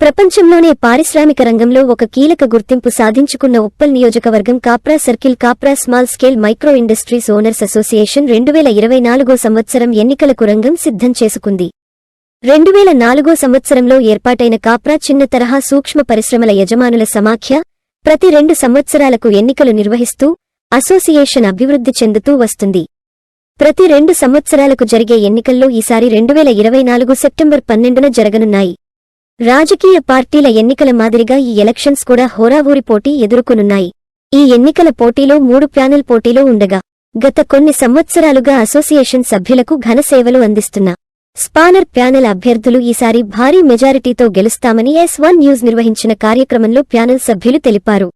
ప్రపంచంలోనే పారిశ్రామిక రంగంలో ఒక కీలక గుర్తింపు సాధించుకున్న ఉప్పల్ నియోజకవర్గం Kapra circle Kapra small scale micro industries owners association రెండు వేల ఇరవై నాలుగో సంవత్సరం ఎన్నికలకు రంగం సిద్ధం చేసుకుంది. రెండు వేల నాలుగో సంవత్సరంలో ఏర్పాటైన కాప్రా చిన్న తరహా సూక్ష్మ పరిశ్రమల యజమానుల సమాఖ్య ప్రతి రెండు సంవత్సరాలకు ఎన్నికలు నిర్వహిస్తూ అసోసియేషన్ అభివృద్ధి చెందుతూ వస్తుంది. ప్రతి రెండు సంవత్సరాలకు జరిగే ఎన్నికల్లో ఈసారి రెండు వేల ఇరవై నాలుగు సెప్టెంబర్ పన్నెండున జరగనున్నాయి. రాజకీయ పార్టీల ఎన్నికల మాదిరిగా ఈ ఎలక్షన్స్ కూడా హోరావూరి పోటీ ఎదుర్కొనున్నాయి. ఈ ఎన్నికల పోటీలో మూడు ప్యానెల్ పోటీలో ఉండగా గత కొన్ని సంవత్సరాలుగా అసోసియేషన్ సభ్యులకు ఘన సేవలు అందిస్తున్న స్పానర్ ప్యానెల్ అభ్యర్థులు ఈసారి భారీ మెజారిటీతో గెలుస్తామని ఎస్ వన్ న్యూస్ నిర్వహించిన కార్యక్రమంలో ప్యానెల్ సభ్యులు తెలిపారు.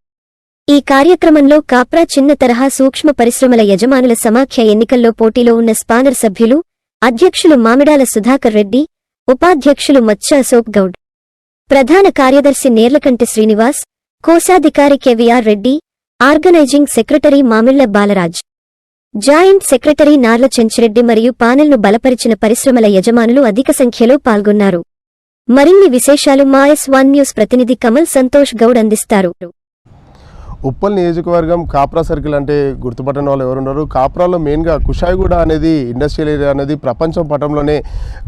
ఈ కార్యక్రమంలో కాప్రా చిన్న తరహా సూక్ష్మ పరిశ్రమల యజమానుల సమాఖ్య ఎన్నికల్లో పోటీలో ఉన్న స్పానర్ సభ్యులు అధ్యక్షులు మామిడాల సుధాకర్ రెడ్డి ఉపాధ్యక్షులు మచ్చ అశోక్ గౌడ్ ప్రధాన కార్యదర్శి నేర్లకంటి శ్రీనివాస్ కోశాధికారి K V R Reddy organizing secretary Mamilla Balraj. Joint secretary Narla Chenchireddy మరియు పానెల్ను బలపరిచిన పరిశ్రమల యజమానులు అధిక సంఖ్యలో పాల్గొన్నారు. మరిన్ని విశేషాలు మా ఎస్ వన్ న్యూస్ ప్రతినిధి కమల్ సంతోష్ గౌడ్ అందిస్తారు. ఉప్పల్ నియోజకవర్గం కాప్రా సర్కిల్ అంటే గుర్తుపట్టని వాళ్ళు ఎవరున్నారు? కాప్రాలో మెయిన్గా కుషాయిగూడ అనేది ఇండస్ట్రియల్ ఏరియా అనేది ప్రపంచం పటంలోనే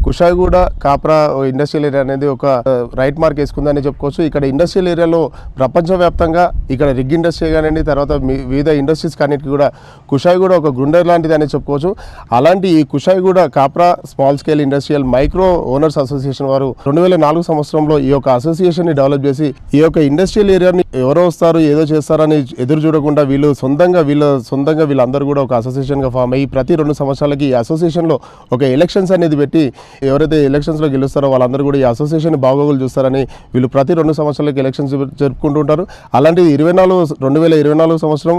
కుషాయిగూడ కాప్రా ఇండస్ట్రియల్ ఏరియా అనేది ఒక రైట్ మార్క్ వేసుకుందని చెప్పుకోవచ్చు. ఇక్కడ ఇండస్ట్రియల్ ఏరియాలో ప్రపంచవ్యాప్తంగా ఇక్కడ రిగ్ ఇండస్ట్రీ కానివ్వండి తర్వాత వివిధ ఇండస్ట్రీస్ కాన్నిటికి కూడా కుషాయిగూడ ఒక గుండె లాంటిది అని చెప్పుకోవచ్చు. అలాంటి ఈ Kushaiguda Kapra small scale industrial micro owners association వారు రెండు వేల నాలుగు సంవత్సరంలో ఈ యొక్క అసోసియేషన్ని డెవలప్ చేసి ఈ యొక్క ఇండస్ట్రియల్ ఏరియాని ఎవరో వస్తారు ఏదో రావడాన్ని ఎదురు చూడకుండా వీళ్ళు సొంతంగా వీళ్ళ సొంతంగా వీళ్ళందరూ కూడా ఒక అసోసియేషన్గా ఫామ్ అయ్యి ప్రతి రెండు సంవత్సరాలకి ఈ అసోసియేషన్లో ఒక ఎలక్షన్స్ అనేది పెట్టి ఎవరైతే ఎలక్షన్స్లో గెలుస్తారో వాళ్ళందరూ కూడా ఈ అసోసియేషన్ బాగోగులు చూస్తారని వీళ్ళు ప్రతి రెండు సంవత్సరాలకి ఎలక్షన్స్ జరుపుకుంటూ ఉంటారు అలాంటిది ఇరవై నాలుగు రెండు వేల ఇరవై నాలుగు సంవత్సరం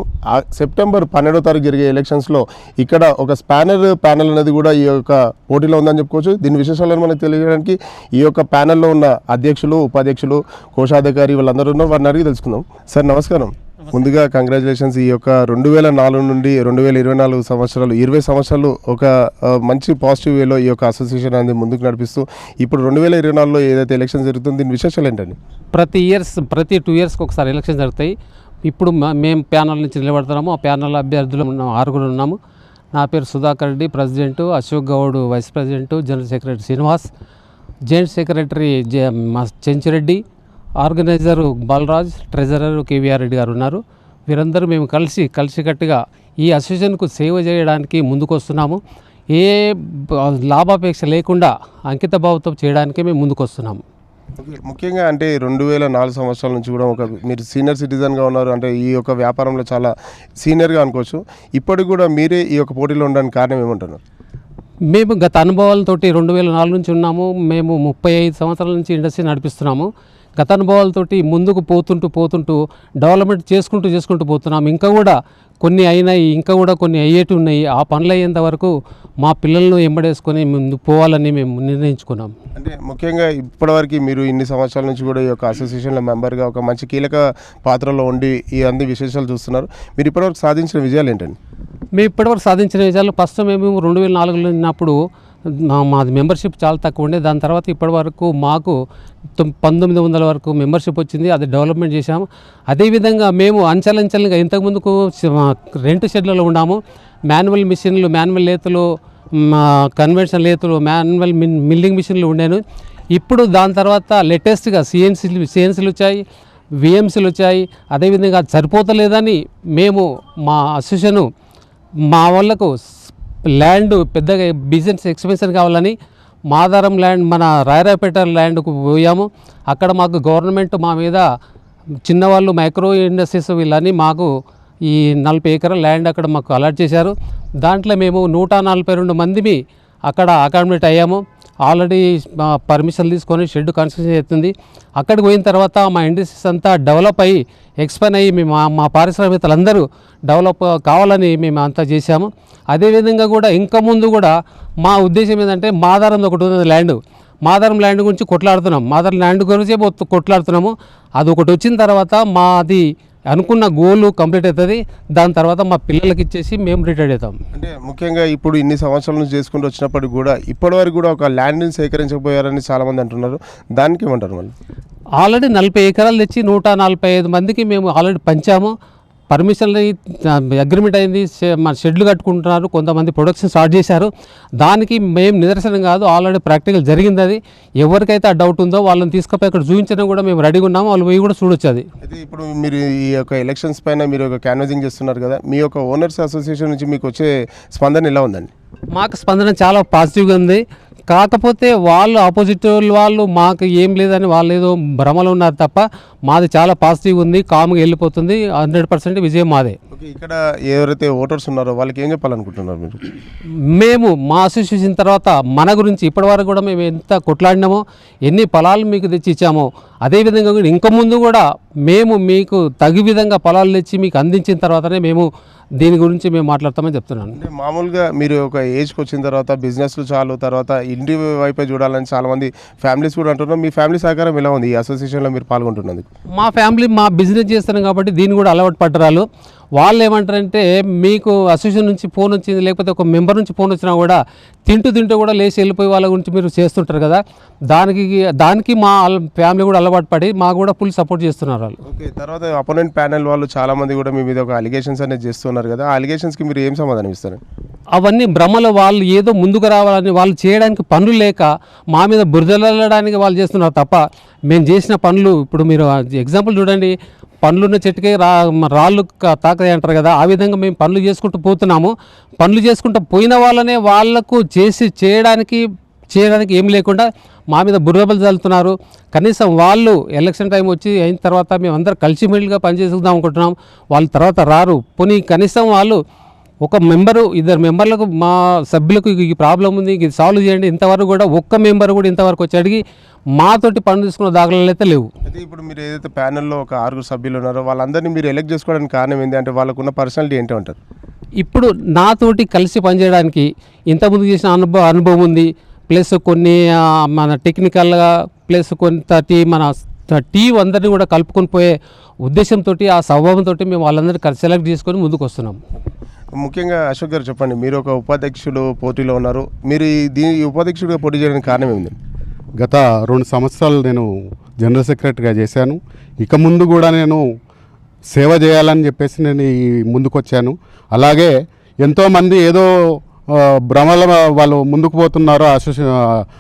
సెప్టెంబర్ పన్నెండో తారీఖు జరిగే ఎలక్షన్స్లో ఇక్కడ ఒక స్పానర్ ప్యానెల్ అనేది కూడా ఈ యొక్క పోటీలో ఉందని చెప్పుకోవచ్చు. దీని విశేషాలను మనకు తెలియడానికి ఈ యొక్క ప్యానెల్లో ఉన్న అధ్యక్షులు ఉపాధ్యక్షులు కోశాధికారి వాళ్ళందరూ ఉన్నారు. వారిని అడిగి తెలుసుకుందాం. సార్ నమస్కారం. ముందుగా కంగ్రాచులేషన్స్ ఈ యొక్క రెండు వేల నాలుగు నుండి రెండు వేల ఇరవై నాలుగు సంవత్సరాలు ఇరవై సంవత్సరాలు ఒక మంచి పాజిటివ్ వేలో ఈ యొక్క అసోసియేషన్ అనేది ముందుకు నడిపిస్తూ ఇప్పుడు రెండు వేల ఇరవై నాలుగులో ఏదైతే ఎలక్షన్ జరుగుతుందో దీని విశేషాలు ఏంటండి? ప్రతి ఇయర్స్ ప్రతి టూ ఇయర్స్కి ఒకసారి ఎలక్షన్ జరుగుతాయి. ఇప్పుడు మేము ప్యానల్ నుంచి నిలబడుతున్నాము. ఆ ప్యానల్ అభ్యర్థులు ఉన్నాం ఆరుగురు ఉన్నాము. నా పేరు Sudhakar Reddy president Ashok Goud vice president general secretary Srinivas joint secretary J మా Chenchireddy organizer Balraj treasurer KVR Reddy garu ఉన్నారు. వీరందరూ మేము కలిసి కలిసికట్టుగా ఈ అసోసియేషన్కు సేవ చేయడానికి ముందుకు వస్తున్నాము ఏ లాభాపేక్ష లేకుండా అంకిత భావంతో చేయడానికే మేము ముందుకు వస్తున్నాము ఓకే. ముఖ్యంగా అంటే రెండు వేల నాలుగు సంవత్సరాల నుంచి కూడా ఒక మీరు సీనియర్ సిటిజన్గా ఉన్నారు అంటే ఈ యొక్క వ్యాపారంలో చాలా సీనియర్గా అనుకోవచ్చు. ఇప్పటికి కూడా మీరే ఈ యొక్క పోటీలో ఉండడానికి కారణం ఏమంటున్నారు? మేము గత అనుభవాలతోటి రెండు వేల నాలుగు నుంచి ఉన్నాము. మేము ముప్పై ఐదు సంవత్సరాల నుంచి ఇండస్ట్రీ నడిపిస్తున్నాము. గత అనుభవాలతోటి ముందుకు పోతుంటూ పోతుంటూ డెవలప్మెంట్ చేసుకుంటూ చేసుకుంటూ పోతున్నాము ఇంకా కూడా కొన్ని అయినాయి ఇంకా కూడా కొన్ని అయ్యేటి ఉన్నాయి. ఆ పనులు అయ్యేంత వరకు మా పిల్లలను ఎంబడేసుకొని ముందు పోవాలని మేము నిర్ణయించుకున్నాం. అంటే ముఖ్యంగా ఇప్పటివరకు మీరు ఇన్ని సంవత్సరాల నుంచి కూడా ఈ యొక్క అసోసియేషన్లో మెంబర్గా ఒక మంచి కీలక పాత్రలో ఉండి ఈ అన్ని విశేషాలు చూస్తున్నారు. మీరు ఇప్పటివరకు సాధించిన విజయాలు ఏంటండి మేము ఇప్పటివరకు సాధించిన విజయాలు ఫస్ట్ మేము రెండు వేల నాలుగులో ఉన్నప్పుడు మాది మెంబర్షిప్ చాలా తక్కువ ఉండే. దాని తర్వాత ఇప్పటివరకు మాకు పంతొమ్మిది వందల వరకు మెంబర్షిప్ వచ్చింది. అది డెవలప్మెంట్ చేశాము అదేవిధంగా మేము అంచలంచలంగా ఇంతకుముందుకు రెంట్ షెడ్లలో ఉన్నాము. మాన్యువల్ మిషన్లు మాన్యువల్ లేతులు మా కన్వెన్షన్ లేతులు మాన్యువల్ మిల్లింగ్ మిషన్లు ఉండేను. ఇప్పుడు దాని తర్వాత లేటెస్ట్గా సిఎన్సీలు సిఎన్సీలు వచ్చాయి విఎంసీలు వచ్చాయి. అదేవిధంగా అది సరిపోతలేదని మేము మా అసోసియేషను మా వాళ్ళకు ల్యాండ్ పెద్దగా బిజినెస్ ఎక్స్పెన్షన్ కావాలని మాదారం ల్యాండ్ మన రాయరాపేట ల్యాండ్కు పోయాము. అక్కడ మాకు గవర్నమెంట్ మా మీద చిన్నవాళ్ళు మైక్రో ఇండస్ట్రీస్ వీళ్ళని మాకు ఈ నలభై ఎకరాల ల్యాండ్ అక్కడ మాకు అలాట్ చేశారు. దాంట్లో మేము నూట నలభై రెండు మంది అక్కడ అకామిడేట్ అయ్యాము. ఆల్రెడీ పర్మిషన్ తీసుకొని షెడ్ కన్స్ట్రక్షన్ చేస్తుంది. అక్కడికి పోయిన తర్వాత మా ఇండస్ట్రీస్ అంతా డెవలప్ అయ్యి ఎక్స్పాండ్ అయ్యి మేము మా- మా పారిశ్రామికలందరూ డెవలప్ కావాలని మేము అంతా చేశాము. అదేవిధంగా కూడా ఇంకా ముందు కూడా మా ఉద్దేశం ఏంటంటే మాదారం ఒకటి ఉంది ల్యాండ్. మాదారం ల్యాండ్ గురించి కొట్లాడుతున్నాం. మాదారం ల్యాండ్ గురించి కొట్లాడుతున్నాము. అది ఒకటి వచ్చిన తర్వాత మాది అనుకున్న గోల్ కంప్లీట్ అవుతుంది. దాని తర్వాత మా పిల్లలకి ఇచ్చేసి మేము రిటైర్డ్ అవుతాం. అంటే ముఖ్యంగా ఇప్పుడు ఇన్ని సంవత్సరాల నుంచి చేసుకుంటూ వచ్చినప్పటికి కూడా ఇప్పటివరకు కూడా ఒక ల్యాండ్ని సేకరించకపోయారని చాలామంది అంటున్నారు. దానికి ఏమంటారు మళ్ళీ? ఆల్రెడీ నలభై ఎకరాలు తెచ్చి నూట నలభై ఐదు మందికి మేము ఆల్రెడీ పంచాము. పర్మిషన్ అగ్రిమెంట్ అయింది మన షెడ్లు కట్టుకుంటున్నారు కొంతమంది ప్రొడక్షన్ స్టార్ట్ చేశారు. దానికి మేము నిదర్శనం కాదు ఆల్రెడీ ప్రాక్టికల్ జరిగింది అది. ఎవరికైతే ఆ డౌట్ ఉందో వాళ్ళని తీసుకుపోయి అక్కడ చూపించడం కూడా మేము రెడీగా ఉన్నాము వాళ్ళు పోయి కూడా చూడొచ్చు అది. అయితే ఇప్పుడు మీరు ఈ యొక్క ఎలక్షన్స్ పైన మీరు ఒక క్యాన్వసింగ్ చేస్తున్నారు కదా మీ యొక్క ఓనర్స్ అసోసియేషన్ నుంచి మీకు వచ్చే స్పందన ఎలా ఉందండి? మాకు స్పందన చాలా పాజిటివ్గా ఉంది. కాకపోతే వాళ్ళు ఆపోజిట్ వాళ్ళు మాకు ఏం లేదని వాళ్ళు ఏదో భ్రమలో ఉన్నారు తప్ప మాది చాలా పాజిటివ్ ఉంది. కామ్గా వెళ్ళిపోతుంది. హండ్రెడ్ పర్సెంట్ విజయం మాదే. ఇక్కడ ఎవరైతే ఓటర్స్ ఉన్నారో వాళ్ళకి ఏం చెప్పాలనుకుంటున్నారు మీరు? మేము మా అసోసియేషన్ తర్వాత మన గురించి ఇప్పటివరకు కూడా మేము ఎంత కొట్లాడినామో ఎన్ని పొలాలు మీకు తెచ్చి ఇచ్చామో అదేవిధంగా కూడా ఇంక ముందు కూడా మేము మీకు తగు విధంగా పొలాలు తెచ్చి మీకు అందించిన తర్వాతనే మేము దీని గురించి మేము మాట్లాడతామని చెప్తున్నాను. అంటే మామూలుగా మీరు ఒక ఏజ్కి వచ్చిన తర్వాత బిజినెస్లు చాలు తర్వాత ఇంటి వైపే చూడాలని చాలామంది ఫ్యామిలీస్ కూడా అంటున్నారు. మీ ఫ్యామిలీ సహకారం ఎలా ఉంది? ఈ అసోసియేషన్లో మీరు పాల్గొంటున్నందుకు. మా ఫ్యామిలీ మా బిజినెస్ చేస్తున్నాం కాబట్టి దీన్ని కూడా అలవాటు పడ్డరాలు వాళ్ళు ఏమంటారంటే మీకు అసోసియేషన్ నుంచి ఫోన్ వచ్చింది లేకపోతే ఒక మెంబర్ నుంచి ఫోన్ వచ్చినా కూడా తింటూ తింటూ కూడా లేచి వెళ్ళిపోయి వాళ్ళ గురించి మీరు చేస్తుంటారు కదా దానికి దానికి మా ఫ్యామిలీ కూడా అలవాటు పడి మాకు కూడా ఫుల్ సపోర్ట్ చేస్తున్నారు వాళ్ళు. ఓకే తర్వాత అపోనెంట్ ప్యానెల్ వాళ్ళు చాలా మంది కూడా మీ మీద ఒక అలిగేషన్స్ అనేది చేస్తున్నారు కదా ఆ అలిగేషన్స్కి మీరు ఏం సమాధానం ఇస్తారు? అవన్నీ భ్రమలు వాళ్ళు ఏదో ముందుకు రావాలని వాళ్ళు చేయడానికి పనులు లేక మా మీద బురదలడానికి వాళ్ళు చేస్తున్నారు తప్ప మేము చేసిన పనులు ఇప్పుడు మీరు ఎగ్జాంపుల్ చూడండి పండ్లున్న చెట్టుకే రా రాళ్ళు క- అంటారు కదా. ఆ విధంగా మేము పనులు చేసుకుంటూ పోతున్నాము. పనులు చేసుకుంటూ పోయిన వాళ్ళనే వాళ్ళకు చేసి చేయడానికి చేయడానికి ఏం లేకుండా మా మీద బుర్రబలు చల్లుతున్నారు కనీసం వాళ్ళు ఎలక్షన్ టైం వచ్చి అయిన తర్వాత మేము అందరం కలిసిమెలిగా పనిచేసుకుందాం అనుకుంటున్నాం. వాళ్ళ తర్వాత రారు. పోనీ కనీసం వాళ్ళు ఒక మెంబరు ఇద్దరు మెంబర్లకు మా సభ్యులకు ఈ ప్రాబ్లం ఉంది ఇది సాల్వ్ చేయండి. ఇంతవరకు కూడా ఒక్క మెంబర్ కూడా ఇంతవరకు వచ్చి అడిగి మాతోటి పనులు తీసుకున్న దాఖలాలు అయితే లేవు. అయితే ఇప్పుడు మీరు ఏదైతే ప్యానెల్లో ఒక ఆరుగురు సభ్యులు ఉన్నారో వాళ్ళందరినీ మీరు ఎలెక్ట్ చేసుకోవడానికి కారణం ఏంటి అంటే వాళ్ళకున్న పర్సనాలిటీ ఏంటి అంటారు? ఇప్పుడు నాతోటి కలిసి పనిచేయడానికి ఇంతకుముందు చేసిన అనుభవం అనుభవం ఉంది. ప్లస్ కొన్ని మన టెక్నికల్గా ప్లస్ కొంత టీ మన టీం అందరినీ కూడా కలుపుకొని పోయే ఉద్దేశంతో ఆ స్వభావంతో మేము వాళ్ళందరినీ సెలెక్ట్ చేసుకొని ముందుకు వస్తున్నాం ముఖ్యంగా అశోక్ గారు చెప్పండి మీరు ఒక ఉపాధ్యక్షుడు పోటీలో ఉన్నారు. మీరు ఈ దీని ఉపాధ్యక్షుడిగా పోటీ చేయడానికి కారణం ఏంది గత రెండు సంవత్సరాలు నేను జనరల్ సెక్రటరీగా చేశాను. ఇక ముందు కూడా నేను సేవ చేయాలని చెప్పేసి నేను ఈ ముందుకొచ్చాను. అలాగే ఎంతోమంది ఏదో భ్రమల వాళ్ళు ముందుకు పోతున్నారు అసోసి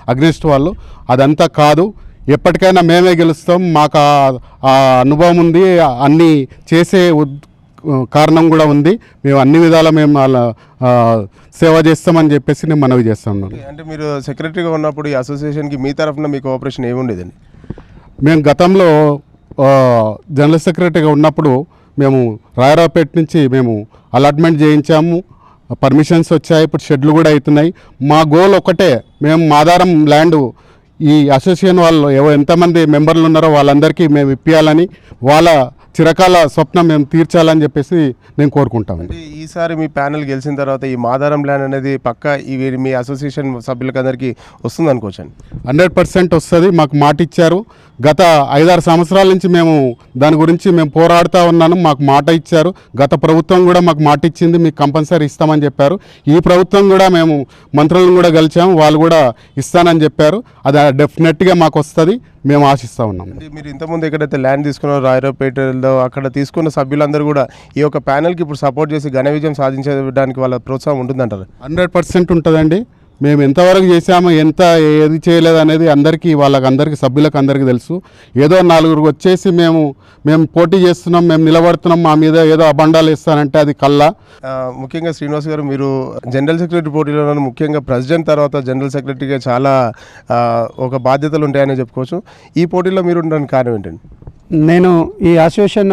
అగ్నిస్ట్ వాళ్ళు. అదంతా కాదు. ఎప్పటికైనా మేమే గెలుస్తాం. మాకు ఆ- అనుభవం ఉంది. అన్నీ చేసే కారణం కూడా ఉంది. మేము అన్ని విధాలా మేము వాళ్ళ సేవ చేస్తామని చెప్పేసి నేను మనవి చేస్తున్నాను అంటే మీరు సెక్రటరీగా ఉన్నప్పుడు ఈ అసోసియేషన్కి మీ తరఫున మీ కోఆపరేషన్ ఏముండేదండి? మేము గతంలో జనరల్ సెక్రటరీగా ఉన్నప్పుడు మేము రాయరావుపేట నుంచి మేము అలాట్మెంట్ చేయించాము. పర్మిషన్స్ వచ్చాయి ఇప్పుడు షెడ్లు కూడా అవుతున్నాయి. మా గోల్ ఒకటే మేము మాదారం ల్యాండ్ ఈ అసోసియేషన్ వాళ్ళు ఎంతమంది మెంబర్లు ఉన్నారో వాళ్ళందరికీ మేము ఇప్పించాలని వాళ్ళ చిరకాల స్వప్నం మేము తీర్చాలని చెప్పేసి నేను కోరుకుంటామండి. అంటే ఈసారి మీ ప్యానెల్ గెలిచిన తర్వాత ఈ మాదారం ల్యాండ్ అనేది పక్క ఇవి మీ అసోసియేషన్ సభ్యులకు అందరికీ వస్తుంది అనుకోవచ్చండి. హండ్రెడ్ పర్సెంట్ వస్తుంది. మాకు మాట ఇచ్చారు. గత ఐదారు సంవత్సరాల నుంచి మేము దాని గురించి మేము పోరాడుతూ ఉన్నాను. మాకు మాట ఇచ్చారు. గత ప్రభుత్వం కూడా మాకు మాట ఇచ్చింది. మీకు కంపల్సరీ ఇస్తామని చెప్పారు. ఈ ప్రభుత్వం కూడా మేము మంత్రులను కూడా కలిసాము వాళ్ళు కూడా ఇస్తానని చెప్పారు. అది డెఫినెట్గా మాకు వస్తుంది. మేము ఆశిస్తూ ఉన్నాము అంటే మీరు ఇంతకుముందు ఎక్కడైతే ల్యాండ్ తీసుకున్నారో రాయరావుపేటలో అక్కడ తీసుకున్న సభ్యులందరూ కూడా ఈ యొక్క ప్యానెల్కి ఇప్పుడు సపోర్ట్ చేసి ఘన విజయం సాధించడానికి వాళ్ళ ప్రోత్సాహం ఉంటుందంటారు? హండ్రెడ్ పర్సెంట్ ఉంటుందండి. మేము ఎంతవరకు చేసాము ఎంత ఏది చేయలేదు అనేది అందరికీ వాళ్ళకి అందరికీ సభ్యులకు అందరికీ తెలుసు. ఏదో నలుగురు వచ్చేసి మేము మేము పోటీ చేస్తున్నాం మేము నిలబడుతున్నాం మా మీద ఏదో అబండాలు ఇస్తానంటే అది కల్లా. ముఖ్యంగా శ్రీనివాస్ గారు మీరు జనరల్ సెక్రటరీ పోటీలో. ముఖ్యంగా ప్రెసిడెంట్ తర్వాత జనరల్ సెక్రటరీగా చాలా ఒక బాధ్యతలు ఉంటాయని చెప్పుకోవచ్చు. ఈ పోటీలో మీరు ఉండడానికి కారణం ఏంటండి? నేను ఈ అసోసియేషన్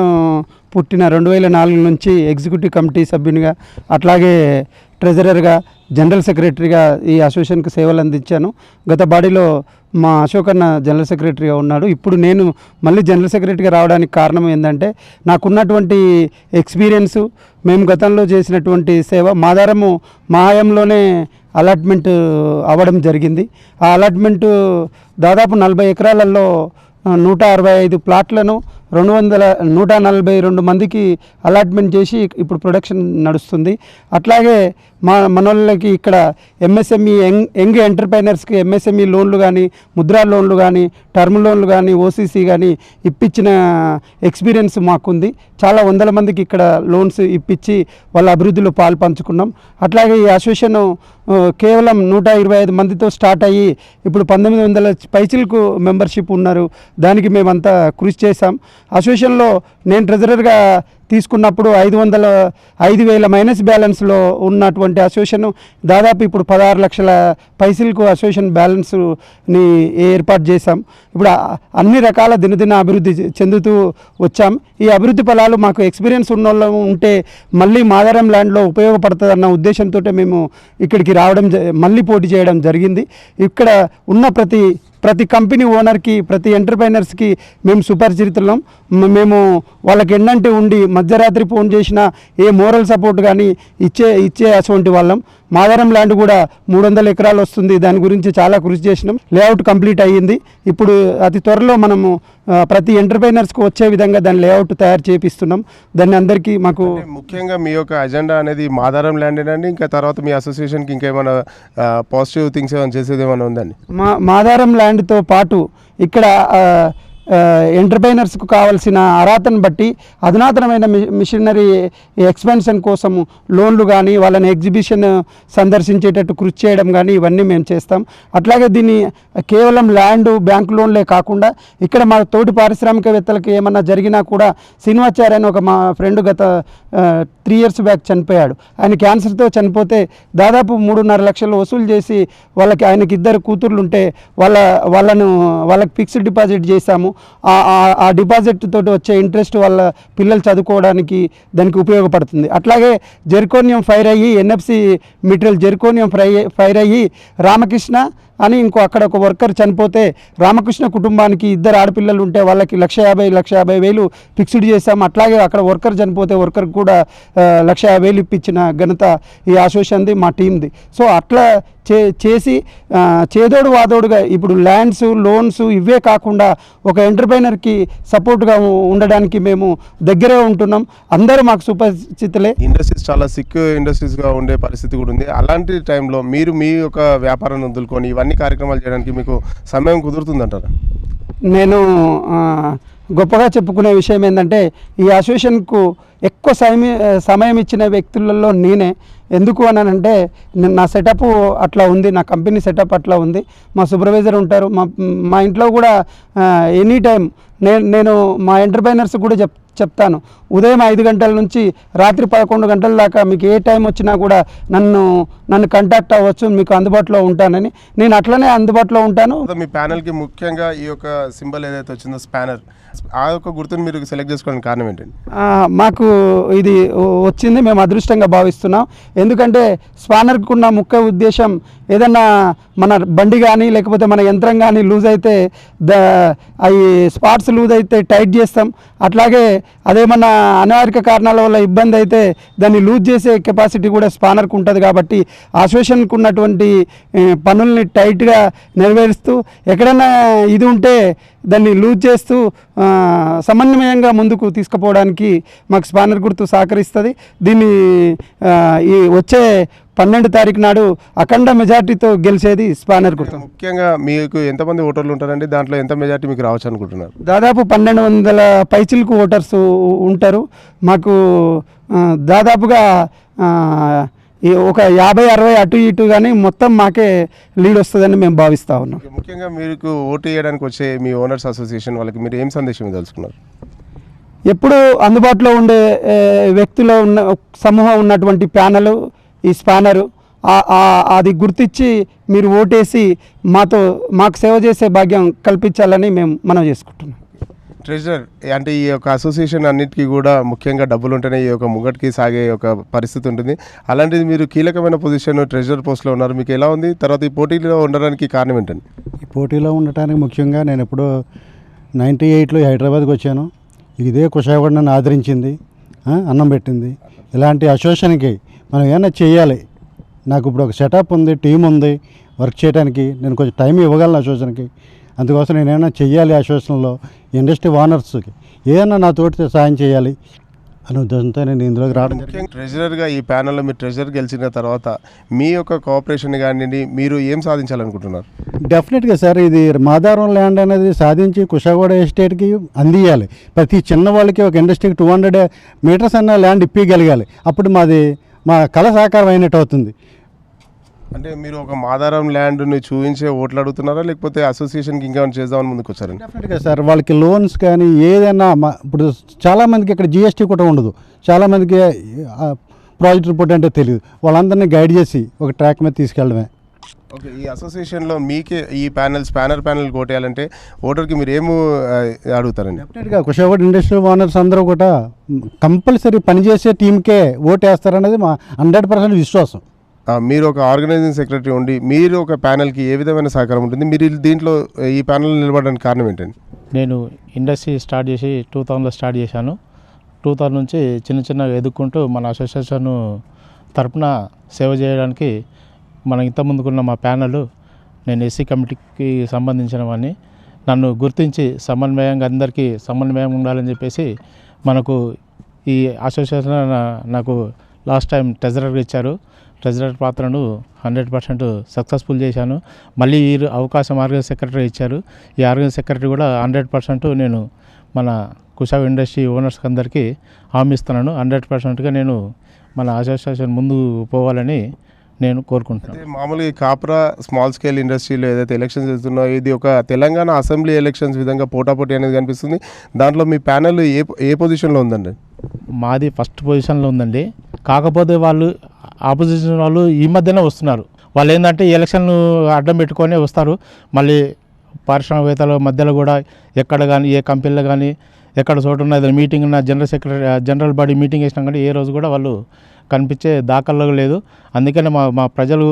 పుట్టిన రెండు వేల నాలుగు నుంచి ఎగ్జిక్యూటివ్ కమిటీ సభ్యునిగా అట్లాగే ట్రెజరర్గా జనరల్ సెక్రటరీగా ఈ అసోసియేషన్కి సేవలు అందించాను. గత బాడీలో మా అశోక్ అన్న జనరల్ సెక్రటరీగా ఉన్నాడు. ఇప్పుడు నేను మళ్ళీ జనరల్ సెక్రటరీగా రావడానికి కారణం ఏంటంటే నాకున్నటువంటి ఎక్స్పీరియన్సు మేము గతంలో చేసినటువంటి సేవ మాదారము మా హయాంలోనే అలాట్మెంట్ అవ్వడం జరిగింది. ఆ అలాట్మెంటు దాదాపు నలభై ఎకరాలలో నూట అరవై ఐదు ప్లాట్లను రెండు వందల నూట నలభై రెండు మందికి అలాట్మెంట్ చేసి ఇప్పుడు ప్రొడక్షన్ నడుస్తుంది. అట్లాగే మా మనోళ్ళకి ఇక్కడ ఎంఎస్ఎంఈ యంగ్ యంగ్ ఎంటర్ప్రైనర్స్కి ఎంఎస్ఎంఈ లోన్లు కానీ ముద్రా లోన్లు కానీ టర్మ్ లోన్లు కానీ ఓసీసీ కానీ ఇప్పించిన ఎక్స్పీరియన్స్ మాకుంది. చాలా వందల మందికి ఇక్కడ లోన్స్ ఇప్పించి వాళ్ళ అభివృద్ధిలో పాలు పంచుకున్నాం. అట్లాగే ఈ అసోసియేషన్ కేవలం నూట ఇరవై ఐదు మందితో స్టార్ట్ అయ్యి ఇప్పుడు పంతొమ్మిది వందల పైచిలకు మెంబర్షిప్ ఉన్నారు. దానికి మేమంతా కృషి చేశాం. అసోసియేషన్లో నేను ట్రెజరర్గా తీసుకున్నప్పుడు ఐదు వందల ఐదు వేల మైనస్ బ్యాలెన్స్లో ఉన్నటువంటి అసోసియేషన్ దాదాపు ఇప్పుడు పదహారు లక్షల పైసలకు అసోసియేషన్ బ్యాలెన్స్ని ఏర్పాటు చేశాం. ఇప్పుడు అన్ని రకాల దినదిన అభివృద్ధి చెందుతూ వచ్చాం. ఈ అభివృద్ధి ఫలాలు మాకు ఎక్స్పీరియన్స్ ఉన్న ఉంటే మళ్ళీ మాదారం ల్యాండ్లో ఉపయోగపడుతుంది అన్న ఉద్దేశంతో మేము ఇక్కడికి రావడం జ- మళ్ళీ పోటీ చేయడం జరిగింది. ఇక్కడ ఉన్న ప్రతి ప్రతి కంపెనీ ఓనర్కి ప్రతి ఎంటర్ప్రైనర్స్కి మేము సుపరిచితులం మేము వాళ్ళకి ఎన్నంటే ఉండి మధ్యరాత్రి ఫోన్ చేసినా ఏ మోరల్ సపోర్ట్ కానీ ఇచ్చే ఇచ్చే అటువంటి వాళ్ళం. మాదారం ల్యాండ్ కూడా మూడు వందల ఎకరాలు వస్తుంది. దాని గురించి చాలా కృషి చేసినాం. లేఅవుట్ కంప్లీట్ అయ్యింది. ఇప్పుడు అతి త్వరలో మనము ప్రతి ఎంటర్ప్రైనర్స్కి వచ్చే విధంగా దాని లేఅవుట్ తయారు చేపిస్తున్నాం. దాన్ని అందరికీ మాకు ముఖ్యంగా మీ యొక్క అజెండా అనేది మాదారం ల్యాండ్ అండి ఇంకా తర్వాత మీ అసోసియేషన్కి ఇంకేమైనా పాజిటివ్ థింగ్స్ ఏమైనా చేసేది ఏమైనా ఉందండి? మా మాదారం ల్యాండ్తో పాటు ఇక్కడ ఎంటర్ప్రైనర్స్కు కావాల్సిన అర్హతను బట్టి అధునాతనమైన మి- మిషనరీ ఎక్స్పెన్షన్ కోసము లోన్లు కానీ వాళ్ళని ఎగ్జిబిషన్ సందర్శించేటట్టు కృషి చేయడం కానీ ఇవన్నీ మేము చేస్తాం. అట్లాగే దీన్ని కేవలం ల్యాండ్ బ్యాంక్ లోన్లే కాకుండా ఇక్కడ మా తోటి పారిశ్రామికవేత్తలకు ఏమన్నా జరిగినా కూడా శ్రీనివాచార్య అని ఒక మా ఫ్రెండ్ గత త్రీ ఇయర్స్ బ్యాక్ చనిపోయాడు. ఆయన క్యాన్సర్తో చనిపోతే దాదాపు మూడున్నర లక్షలు వసూలు చేసి వాళ్ళకి ఆయనకి ఇద్దరు కూతుర్లు ఉంటే వాళ్ళ వాళ్ళను వాళ్ళకి ఫిక్స్డ్ డిపాజిట్ చేశాము. ఆ- డిపాజిట్ తోటి వచ్చే ఇంట్రెస్ట్ వాళ్ళ పిల్లలు చదువుకోవడానికి దానికి ఉపయోగపడుతుంది. అట్లాగే జెర్కోనియం ఫైర్ అయ్యి NFC material zirconium fry fire అయ్యి రామకృష్ణ అని ఇంకో అక్కడ ఒక వర్కర్ చనిపోతే రామకృష్ణ కుటుంబానికి ఇద్దరు ఆడపిల్లలు ఉంటే వాళ్ళకి లక్ష యాభై లక్ష యాభై వేలు ఫిక్స్డ్ చేశాం. అట్లాగే అక్కడ వర్కర్ చనిపోతే వర్కర్ కూడా లక్ష యాభై వేలు ఇప్పించిన ఘనత ఈ అసోసియేషన్ది మా టీంది సో అట్లా చే చేసి చేదోడు వాదోడుగా ఇప్పుడు ల్యాండ్స్ లోన్స్ ఇవే కాకుండా ఒక ఎంటర్ప్రైనర్కి సపోర్ట్గా ఉండడానికి మేము దగ్గరే ఉంటున్నాం. అందరూ మాకు సుపరిచితులే. ఇండస్ట్రీస్ చాలా సిక్ ఇండస్ట్రీస్గా ఉండే పరిస్థితి కూడా ఉంది. అలాంటి టైంలో మీరు మీ యొక్క వ్యాపారాన్ని వదులుకొని ఇవన్నీ కార్యక్రమాలు చేయడానికి మీకు సమయం కుదురుతుందంటారా? నేను గొప్పగా చెప్పుకునే విషయం ఏంటంటే ఈ అసోసియేషన్కు ఎక్కువ సమయం సమయం ఇచ్చిన వ్యక్తులలో నేనే. ఎందుకు అని అంటే నేను- నా సెటప్ అట్లా ఉంది నా కంపెనీ సెటప్ అట్లా ఉంది. మా సూపర్వైజర్ ఉంటారు. మా మా ఇంట్లో కూడా ఎనీ టైం నేను నేను మా ఎంటర్ప్రైనర్స్ కూడా చెప్ చెప్తాను. ఉదయం ఐదు గంటల నుంచి రాత్రి పదకొండు గంటల దాకా మీకు ఏ టైం వచ్చినా కూడా నన్ను నన్ను కాంటాక్ట్ అవ్వచ్చు మీకు అందుబాటులో ఉంటానని. నేను అట్లనే అందుబాటులో ఉంటాను. మీ ప్యానల్కి ముఖ్యంగా ఈ యొక్క సింబల్ ఏదైతే వచ్చిందో స్పానర్. ఆ యొక్క గుర్తును మీరు సెలెక్ట్ చేసుకోవడానికి కారణం ఏంటండి? మాకు ఇది వచ్చింది మేము అదృష్టంగా భావిస్తున్నాం. ఎందుకంటే స్పానర్కి ఉన్న ముఖ్య ఉద్దేశం ఏదన్నా మన బండి కానీ లేకపోతే మన యంత్రం కానీ లూజ్ అయితే ద అవి స్పాట్స్ లూజ్ అయితే టైట్ చేస్తాం. అట్లాగే అదేమన్నా అనాగరిక కారణాల వల్ల ఇబ్బంది అయితే దాన్ని లూజ్ చేసే కెపాసిటీ కూడా స్పానర్కి ఉంటుంది కాబట్టి అసోసియేషన్కి ఉన్నటువంటి పనుల్ని టైట్గా నెరవేరుస్తూ ఎక్కడైనా ఇది ఉంటే దాన్ని లూజ్ చేస్తూ సమన్వయంగా ముందుకు తీసుకుపోవడానికి మాకు స్పానర్ గుర్తు సహకరిస్తుంది. దీన్ని ఈ వచ్చే పన్నెండు తారీఖు నాడు అఖండ మెజార్టీతో గెలిచేది స్పానర్ గుర్తు. ముఖ్యంగా మీకు ఎంతమంది ఓటర్లు ఉంటారండి? దాంట్లో ఎంత మెజార్టీ మీకు రావచ్చు అనుకుంటున్నారు? దాదాపు పన్నెండు వందల పైచిలకు ఓటర్స్ ఉంటారు. మాకు దాదాపుగా ఈ ఒక యాభై అరవై అటు ఇటు కానీ మొత్తం మాకే లీడ్ వస్తుందని మేము భావిస్తూ ఉన్నాం. ముఖ్యంగా మీకు ఓటు వేయడానికి వచ్చే మీ ఓనర్స్ అసోసియేషన్ వాళ్ళకి మీరు ఏం సందేశం తెలుసుకున్నారు ఎప్పుడు అందుబాటులో ఉండే వ్యక్తులు ఉన్న సమూహం ఉన్నటువంటి ప్యానల్ ఈ స్పానరు అది గుర్తించి మీరు ఓటేసి మాతో మాకు సేవ చేసే భాగ్యం కల్పించాలని మేము మనం చేసుకుంటున్నాం. ట్రెజరర్ అంటే ఈ యొక్క అసోసియేషన్ అన్నిటికీ కూడా ముఖ్యంగా డబ్బులు ఉంటేనే ఈ యొక్క ముంగటికి సాగే ఒక పరిస్థితి ఉంటుంది. అలాంటిది మీరు కీలకమైన పొజిషన్ ట్రెజరర్ పోస్ట్లో ఉన్నారు. మీకు ఎలా ఉంది? తర్వాత ఈ పోటీలో ఉండడానికి కారణం ఏంటండి? ఈ పోటీలో ఉండటానికి ముఖ్యంగా నేను ఎప్పుడో నైంటీ ఎయిట్లో హైదరాబాద్కి వచ్చాను. ఇదే కుషాయిగూడ నన్ను ఆదరించింది. అన్నం పెట్టింది. ఇలాంటి అసోసియేషన్కి మనం ఏమైనా చేయాలి. నాకు ఇప్పుడు ఒక సెటప్ ఉంది టీం ఉంది వర్క్ చేయడానికి నేను కొంచెం టైం ఇవ్వగలను అసోసియేషన్కి అందుకోసం నేను ఏమైనా చెయ్యాలి అసోసియేషన్లో ఇండస్ట్రీ ఓనర్స్కి? ఏదైనా నా తోటి సహాయం చేయాలి అనే ఉద్దేశంతో నేను ఇందులోకి రావడం జరిగింది. ట్రెజరర్గా ఈ ప్యానల్లో మీరు ట్రెజరర్ గెలిచిన తర్వాత మీ యొక్క కోఆపరేషన్ కానివ్వండి మీరు ఏం సాధించాలనుకుంటున్నారు? డెఫినెట్గా సార్ ఇది మాదారం ల్యాండ్ అనేది సాధించి కుషాగూడ ఎస్టేట్కి అందియాలి. ప్రతి చిన్న వాళ్ళకి ఒక ఇండస్ట్రీకి టూ హండ్రెడ్ మీటర్స్ అన్న ల్యాండ్ ఇప్పగలగాలి అప్పుడు మాది మా కళ సాకారం అయినట్టు అవుతుంది. అంటే మీరు ఒక మాదారం ల్యాండ్ని చూపించే ఓట్లు అడుగుతున్నారా? లేకపోతే అసోసియేషన్కి ఇంకేమైనా చేద్దామని ముందుకు వచ్చారండి డెఫినెట్గా సార్ వాళ్ళకి లోన్స్ కానీ ఏదైనా ఇప్పుడు చాలామందికి ఇక్కడ జిఎస్టీ కూడా ఉండదు. చాలామందికి ప్రాజెక్ట్ రిపోర్ట్ అంటే తెలియదు వాళ్ళందరినీ గైడ్ చేసి ఒక ట్రాక్ మీద తీసుకెళ్ళడమే. ఓకే ఈ అసోసియేషన్లో మీకే ఈ ప్యానెల్స్ ప్యానర్ ప్యానెల్ కోటేయాలంటే ఓటర్కి మీరు ఏమి అడుగుతారండి? డెఫినెట్గా కుషాగూడ ఇండస్ట్రీ ఓనర్స్ అందరూ కూడా కంపల్సరీ పనిచేసే టీంకే ఓటేస్తారనేది మా హండ్రెడ్ పర్సెంట్ విశ్వాసం. మీరు ఒక ఆర్గనైజింగ్ సెక్రటరీ ఉండి మీరు ఒక ప్యానెల్కి ఏ విధమైన సహకారం ఉంటుంది? మీరు దీంట్లో ఈ ప్యానెల్ నిలబడడానికి కారణం ఏంటండి? నేను ఇండస్ట్రీ స్టార్ట్ చేసి టూ థౌజండ్లో స్టార్ట్ చేశాను. టూ థౌజండ్ నుంచి చిన్న చిన్నగా ఎదుక్కుంటూ మన అసోసియేషన్ తరపున సేవ చేయడానికి మన ఇంతకుముందుకున్న మా ప్యానల్ నేను ఎస్సీ కమిటీకి సంబంధించిన వాడిని. నన్ను గుర్తించి సమన్వయంగా అందరికీ సమన్వయం ఉండాలని చెప్పేసి మనకు ఈ అసోసియేషన్ నాకు లాస్ట్ టైం ట్రెజరర్గా ఇచ్చారు. ట్రెజరర్ పాత్రను హండ్రెడ్ పర్సెంట్ సక్సెస్ఫుల్ చేశాను. మళ్ళీ ఈ అవకాశం ఆర్గనైజ్ సెక్రటరీ ఇచ్చారు. ఈ ఆర్గనైజ్ సెక్రటరీ కూడా హండ్రెడ్ పర్సెంట్ నేను మన కుషావ్ ఇండస్ట్రీ ఓనర్స్కి అందరికీ హామీ ఇస్తున్నాను. హండ్రెడ్ పర్సెంట్గా నేను మన అసోసియేషన్ ముందు పోవాలని నేను కోరుకుంటున్నాను. మామూలుగా ఈ కాప్రా స్మాల్ స్కేల్ ఇండస్ట్రీలో ఏదైతే ఎలక్షన్స్ జరుగుతున్నాయో ఇది ఒక తెలంగాణ అసెంబ్లీ ఎలక్షన్స్ విధంగా పోటాపోటీ అనేది కనిపిస్తుంది. దాంట్లో మీ ప్యానెల్ ఏ ఏ పొజిషన్లో ఉందండి? మాది ఫస్ట్ పొజిషన్లో ఉందండి. కాకపోతే వాళ్ళు ఆపోజిషన్ వాళ్ళు ఈ మధ్యనే వస్తున్నారు. వాళ్ళు ఏంటంటే ఈ ఎలక్షన్ అడ్డం పెట్టుకొని వస్తారు. మళ్ళీ పారిశ్రామికవేత్తల మధ్యలో కూడా ఎక్కడ కానీ ఏ కంపెనీలో కానీ ఎక్కడ చోటు ఉన్న ఏదైనా మీటింగ్ ఉన్న general secretary general body meeting వేసినా కానీ ఏ రోజు కూడా వాళ్ళు కనిపించే దాఖల్లో లేదు. అందుకనే మా మా ప్రజలు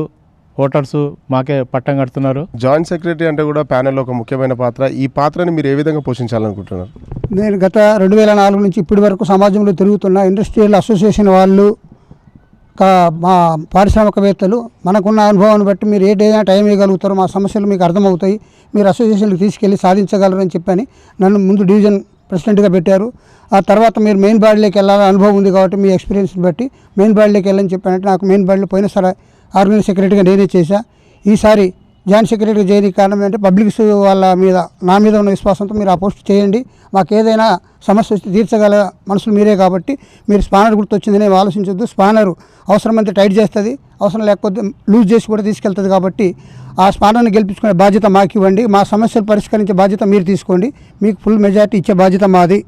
ఓటర్స్ మాకే పట్టం కడుతున్నారు. జాయింట్ సెక్రటరీ అంటే కూడా ప్యానెల్లో ఒక ముఖ్యమైన పాత్ర. ఈ పాత్రని మీరు ఏ విధంగా పోషించాలనుకుంటున్నారు? నేను గత రెండు వేల నాలుగు నుంచి ఇప్పటి వరకు సమాజంలో తిరుగుతున్న ఇండస్ట్రియల్ అసోసియేషన్ వాళ్ళు కా- మా పారిశ్రామికవేత్తలు మనకున్న అనుభవాన్ని బట్టి మీరు ఏదైనా టైం ఇవ్వగలుగుతారో మా సమస్యలు మీకు అర్థమవుతాయి. మీరు అసోసియేషన్కి తీసుకెళ్ళి సాధించగలరు అని చెప్పని నన్ను ముందు డివిజన్ ప్రెసిడెంట్గా పెట్టారు. ఆ తర్వాత మీరు మెయిన్ బాడీలోకి వెళ్ళాలని అనుభవం ఉంది కాబట్టి మీ ఎక్స్పీరియన్స్ని బట్టి మెయిన్ బాడీలోకి వెళ్ళని చెప్పానంటే నాకు మెయిన్ బాడీలో పోయిన సరే ఆర్గనైజ్ సెక్రటరీగా నేనే చేశా. ఈసారి జాయింట్ సెక్రటరీ చేయడానికి కారణం ఏంటంటే పబ్లిక్ వాళ్ళ మీద నా మీద ఉన్న విశ్వాసంతో మీరు ఆ పోస్ట్ చేయండి. మాకు ఏదైనా సమస్య వచ్చి తీర్చగల మనుషులు మీరే కాబట్టి మీరు స్పానర్ గుర్తొచ్చిందని ఆలోచించొద్దు. స్పానర్ అవసరమైతే టైట్ చేస్తుంది అవసరం లేకపోతే లూజ్ చేసి కూడా తీసుకెళ్తుంది కాబట్టి ఆ స్పానర్ని గెలిపించుకునే బాధ్యత మాకు ఇవ్వండి. మా సమస్యలు పరిష్కరించే బాధ్యత మీరు తీసుకోండి. మీకు ఫుల్ మెజారిటీ ఇచ్చే బాధ్యత మాది.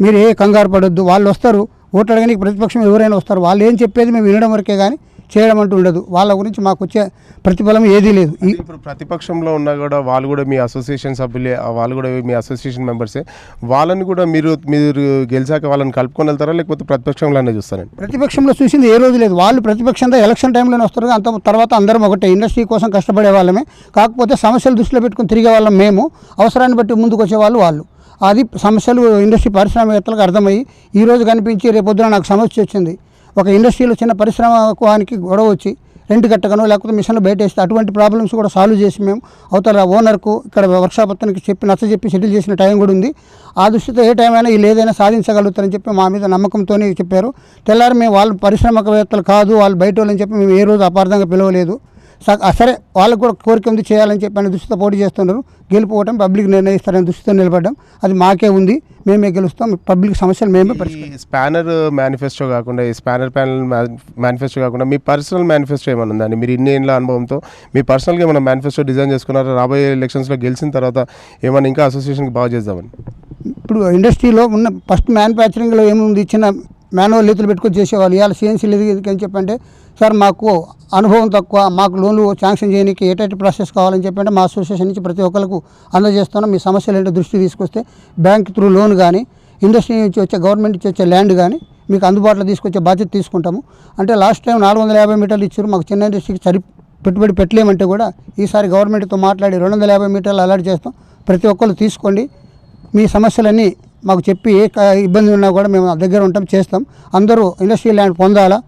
మీరు ఏ కంగారు పడొద్దు. వాళ్ళు వస్తారు ఓట్లు అడగడానికి ప్రతిపక్షం ఎవరైనా వస్తారు. వాళ్ళు ఏం చెప్పేది మేము వినడం వరకే కానీ చేయడం అంటూ ఉండదు. వాళ్ళ గురించి మాకు వచ్చే ప్రతిఫలం ఏదీ లేదు. ఇప్పుడు ప్రతిపక్షంలో ఉన్నా కూడా వాళ్ళు కూడా మీ అసోసియేషన్ సభ్యులే వాళ్ళు కూడా మీ అసోసియేషన్ మెంబర్సే. వాళ్ళని కూడా మీరు మీరు గెలిచాక వాళ్ళని కలుపుకొని వెళ్తారా? లేకపోతే ప్రతిపక్షంలోనే చూస్తారండి? ప్రతిపక్షంలో చూసింది ఏ రోజు లేదు. వాళ్ళు ప్రతిపక్షంతో ఎలక్షన్ టైంలోనే వస్తారు. అంత తర్వాత అందరం ఒకటే. ఇండస్ట్రీ కోసం కష్టపడే వాళ్ళమే. కాకపోతే సమస్యలు దృష్టిలో పెట్టుకుని తిరిగే వాళ్ళం మేము. అవసరాన్ని బట్టి ముందుకు వచ్చే వాళ్ళు వాళ్ళు. అది సమస్యలు ఇండస్ట్రీ పారిశ్రామికవేత్తలకు అర్థమయ్యి ఈ రోజు కనిపించి రేపొద్దున నాకు సమస్య వచ్చింది. ఒక ఇండస్ట్రీలో చిన్న పరిశ్రమకి గొడవ వచ్చి రెంట్ కట్టకనో లేకపోతే మిషన్లు బయట వేస్తే అటువంటి ప్రాబ్లమ్స్ కూడా సాల్వ్ చేసి మేము అవతల ఓనర్కు ఇక్కడ వర్క్షాప్ అతనికి చెప్పి నచ్చ చెప్పి సెటిల్ చేసిన టైం కూడా ఉంది. ఆ దృష్టితో ఏ టైం అయినా వీళ్ళు ఏదైనా సాధించగలుగుతారని చెప్పి మా మీద నమ్మకంతోనే చెప్పారు. తెల్లారి మేము వాళ్ళు పరిశ్రమకవేత్తలు కాదు వాళ్ళు బయట వాళ్ళని చెప్పి మేము ఏ రోజు అపార్థంగా పిలవలేదు. సరే వాళ్ళకు కూడా కోరిక ఉంది చేయాలని చెప్పి అనే దృష్టితో పోటీ చేస్తున్నారు. గెలుపుకోవటం పబ్లిక్ నిర్ణయిస్తారనే దృష్టితో నిలబడ్డాం. అది మాకే ఉంది. మేమే గెలుస్తాం. పబ్లిక్ సమస్యలు మేమే ఈ స్పానర్ మేనిఫెస్టో కాకుండా ఈ స్పానర్ ప్యానల్ మేనిఫెస్టో కాకుండా మీ పర్సనల్ మేనిఫెస్టో ఏమైనా ఉందండి మీరు ఇన్ని ఏళ్ళ అనుభవంతో మీ పర్సనల్గా ఏమైనా మేనిఫెస్టో డిజైన్ చేసుకున్నారా? రాబోయే ఎలక్షన్స్లో గెలిచిన తర్వాత ఏమైనా ఇంకా అసోసియేషన్కి బాగా చేద్దామని? ఇప్పుడు ఇండస్ట్రీలో ఉన్న ఫస్ట్ మ్యానుఫ్యాక్చరింగ్లో ఏముంది? చిన్న మాన్యువల్ లీతులు పెట్టుకొని చేసేవాళ్ళు. ఇవాళ సిఎన్సీ లేదు అని చెప్పంటే సార్ మాకు అనుభవం తక్కువ మాకు లోన్లు శాంక్షన్ చేయడానికి ఏటైతే ప్రాసెస్ కావాలని చెప్పి అంటే మా అసోసియేషన్ నుంచి ప్రతి ఒక్కరికి అందజేస్తున్నాం. మీ సమస్యలు ఏంటో దృష్టి తీసుకొస్తే బ్యాంక్ త్రూ లోన్ కానీ ఇండస్ట్రీ నుంచి వచ్చే గవర్నమెంట్ నుంచి వచ్చే ల్యాండ్ కానీ మీకు అందుబాటులో తీసుకొచ్చే బాధ్యత తీసుకుంటాము. అంటే లాస్ట్ టైం నాలుగు వందల యాభై మీటర్లు ఇచ్చారు మాకు చిన్న ఇండస్ట్రీకి సరి పెట్టుబడి పెట్టలేమంటే కూడా ఈసారి గవర్నమెంట్తో మాట్లాడి రెండు వందల యాభై మీటర్లు అలర్ట్ చేస్తాం. ప్రతి ఒక్కరు తీసుకోండి. మీ సమస్యలన్నీ మాకు చెప్పి ఏ ఇబ్బంది ఉన్నా కూడా మేము దగ్గర ఉంటాం చేస్తాం. అందరూ ఇండస్ట్రీ ల్యాండ్ పొందాలా?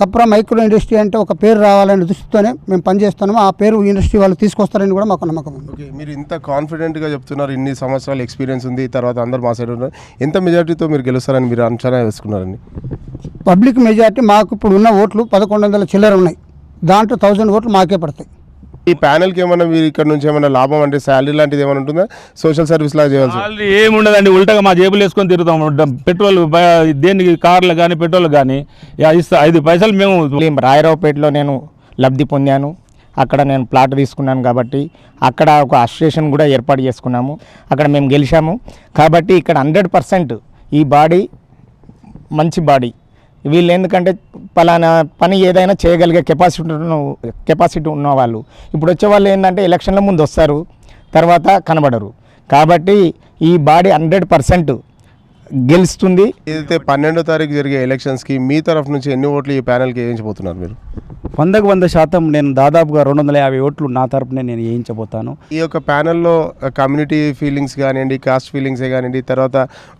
కప్రా మైక్రో ఇండస్ట్రీ అంటే ఒక పేరు రావాలనే దృష్టితోనే మేము పనిచేస్తున్నాము. ఆ పేరు ఇండస్ట్రీ వాళ్ళు తీసుకొస్తారని కూడా మాకు నమ్మకం ఉంది. ఓకే మీరు ఇంత కాన్ఫిడెంట్గా చెప్తున్నారు ఇన్ని సంవత్సరాల ఎక్స్పీరియన్స్ ఉంది తర్వాత అందరు మా సైడ్ ఉన్నారు. ఎంత మెజార్టీతో మీరు గెలుస్తారని మీరు అంచనా వేసుకున్నారండి? పబ్లిక్ మెజార్టీ మాకు ఇప్పుడు ఉన్న ఓట్లు పదకొండు వందల చిల్లర ఉన్నాయి. దాంట్లో థౌజండ్ ఓట్లు మాకే పడతాయి. ఈ ప్యానెల్కి ఏమైనా మీరు ఇక్కడ నుంచి ఏమైనా లాభం అంటే శాలరీ లాంటిది ఏమైనా ఉంటుందా? సోషల్ సర్వీస్ లాగా చేయాల్సి వాళ్ళు ఏముండదండి ఉల్టగా మా జేబులు వేసుకొని తిరుగుతాం. పెట్రోల్ దేనికి కార్లు కానీ పెట్రోల్ కానీ ఇస్తా ఐదు పైసలు మేము రాయరావుపేటలో నేను లబ్ధి పొందాను. అక్కడ నేను ప్లాట్ తీసుకున్నాను కాబట్టి అక్కడ ఒక అసోసియేషన్ కూడా ఏర్పాటు చేసుకున్నాము. అక్కడ మేము గెలిచాము. కాబట్టి ఇక్కడ హండ్రెడ్ పర్సెంట్ ఈ బాడీ మంచి బాడీ వీళ్ళు ఎందుకంటే పలానా పని ఏదైనా చేయగలిగే కెపాసిటీ ఉన్న కెపాసిటీ ఉన్నవాళ్ళు ఇప్పుడు వచ్చే వాళ్ళు ఏంటంటే ఎలక్షన్ల ముందు వస్తారు తర్వాత కనబడరు. కాబట్టి ఈ బాడీ హండ్రెడ్ పర్సెంట్ గెలుస్తుంది. ఏదైతే పన్నెండో తారీఖు జరిగే ఎలక్షన్స్కి మీ తరఫు నుంచి ఎన్ని ఓట్లు ఈ ప్యానెల్కి వేయించబోతున్నారు మీరు? వందకు వంద శాతం నేను దాదాపుగా రెండు వందల యాభై ఓట్లు నా తరపునే నేను వేయించబోతాను. ఈ యొక్క ప్యానెల్లో కమ్యూనిటీ ఫీలింగ్స్ కానివ్వండి కాస్ట్ ఫీలింగ్సే కానివ్వండి తర్వాత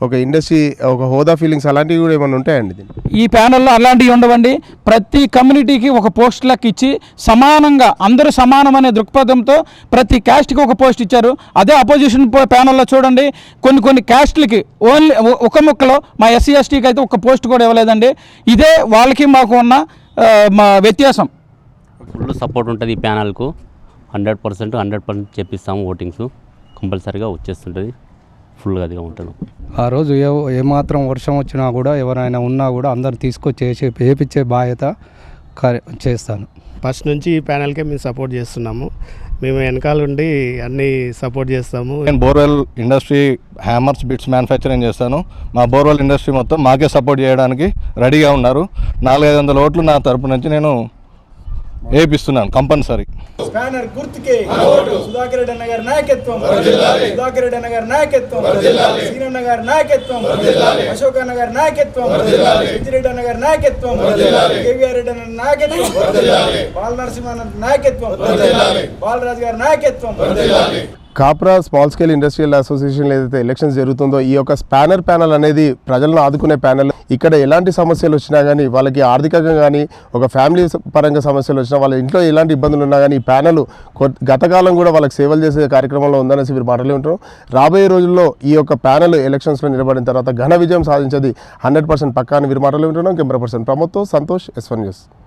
ఒక ఇండస్ట్రీ ఒక హోదా ఫీలింగ్స్ అలాంటివి కూడా ఏమైనా ఉంటాయండి ఈ ప్యానెల్లో అలాంటివి ఉండవండి. ప్రతి కమ్యూనిటీకి ఒక పోస్ట్ లెక్క ఇచ్చి సమానంగా అందరూ సమానం అనే దృక్పథంతో ప్రతి క్యాస్ట్కి ఒక పోస్ట్ ఇచ్చారు. అదే అపోజిషన్ ప్యానెల్లో చూడండి. కొన్ని కొన్ని క్యాస్ట్లకి ఓన్లీ ఒక ముక్కలో మా ఎస్సీ ఎస్టీకి అయితే ఒక పోస్ట్ కూడా ఇవ్వలేదండి. ఇదే వాళ్ళకి మాకు ఉన్న మా వ్యత్యాసం. ఫుల్ సపోర్ట్ ఉంటుంది ఈ ప్యానల్కు. హండ్రెడ్ పర్సెంట్ హండ్రెడ్ పర్సెంట్ చెప్పిస్తాము ఓటింగ్స్. కంపల్సరీగా వచ్చేస్తుంటుంది. ఫుల్గా అదిగా ఉంటాను ఆ రోజు ఏ ఏమాత్రం వర్షం వచ్చినా కూడా ఎవరైనా ఉన్నా కూడా అందరు తీసుకొచ్చి వేపించే బాధ్యత కార్య- చేస్తాను. ఫస్ట్ నుంచి ఈ ప్యానల్కే మేము సపోర్ట్ చేస్తున్నాము. మేము వెనకాల ఉండి అన్ని సపోర్ట్ చేస్తాము. నేను borewell industry hammers bits manufacturing చేస్తాను. మా బోర్వెల్ ఇండస్ట్రీ మొత్తం మాకే సపోర్ట్ చేయడానికి రెడీగా ఉన్నారు. నాలుగైదు వందల ఓట్లు నా తరపు నుంచి నేను వేపిస్తున్నాను కంపల్సరీ. స్పానర్ గుర్తుకే. సుధాకర్ రెడ్డి అన్న గారి నాయకత్వం. సుధాకర్ రెడ్డి అన్న గారి నాయకత్వం. సీనన్న గారి నాయకత్వం. అశోక్ అన్న గారి నాయకత్వం. రెడ్డి అన్న గారి నాయకత్వం. కేవీఆర్ రెడ్డి అన్న నాయకత్వం. బాల నరసింహ అన్న నాయకత్వం. బాలరాజు గారి నాయకత్వం. Kapra small scale industrial association ఏదైతే ఎలక్షన్స్ జరుగుతుందో ఈ యొక్క స్పానర్ ప్యానల్ అనేది ప్రజలను ఆదుకునే ప్యానల్. ఇక్కడ ఎలాంటి సమస్యలు వచ్చినా కానీ వాళ్ళకి ఆర్థికంగా కానీ ఒక ఫ్యామిలీ పరంగా సమస్యలు వచ్చినా వాళ్ళ ఇంట్లో ఎలాంటి ఇబ్బందులు ఉన్నా కానీ ఈ ప్యానల్ గతకాలం కూడా వాళ్ళకి సేవలు చేసే కార్యక్రమంలో ఉందనేసి వీరు మాటలు ఉంటారు. రాబోయే రోజుల్లో ఈ యొక్క ప్యానల్ ఎలక్షన్స్లో నిలబడిన తర్వాత ఘన విజయం సాధించేది హండ్రెడ్ పర్సెంట్ పక్కా అని వీరు మాటలు వింటున్నాం కెమెరా పర్సన్ ప్రమోద్తో సంతోష్ ఎస్వన్ న్యూస్.